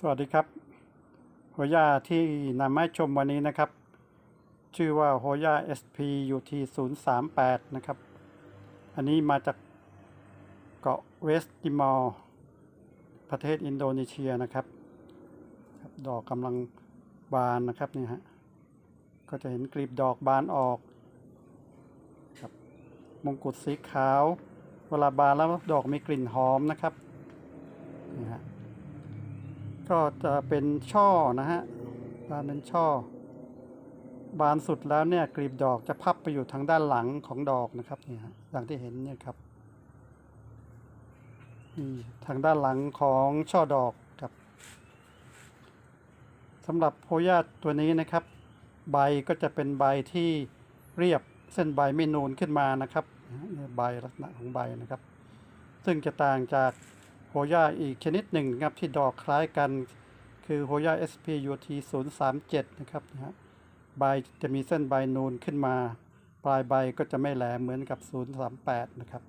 สวัสดีครับโฮย่าที่นำมาชมวันนี้นะครับ ชื่อว่าโฮย่า SP UT 0 3 8นะครับ อันนี้มาจากเกาะเวสติมอร์ประเทศอินโดนีเซียนะครับครับดอกกำลังบานนะครับนี่ฮะก็จะเห็นกลีบดอกบานออกครับมงกุฎสีขาว เวลาบานแล้วดอกมีกลิ่นหอมนะครับนี่ฮะ ก็จะเป็นช่อนะฮะบานเป็นช่อ บานสุดแล้วเนี่ยกลีบดอกจะพับไปอยู่ทางด้านหลังของดอกนะครับเนี่ยฮะอย่างที่เห็นเนี่ยครับนี่ทางด้านหลังของช่อดอกครับสำหรับโพยาตัวนี้นะครับ ใบก็จะเป็นใบที่เรียบเส้นใบไม่นูนขึ้นมานะครับใบลักษณะของใบนะครับ ซึ่งจะต่างจาก โฮย่าอีกชนิดหนึ่งนะครับที่ดอกคล้ายกัน คือโฮย่า SPUT 037 นะครับนะฮะใบจะมีเส้นใบนูนขึ้นมา ปลายใบก็จะไม่แหลมเหมือนกับ 038 นะครับ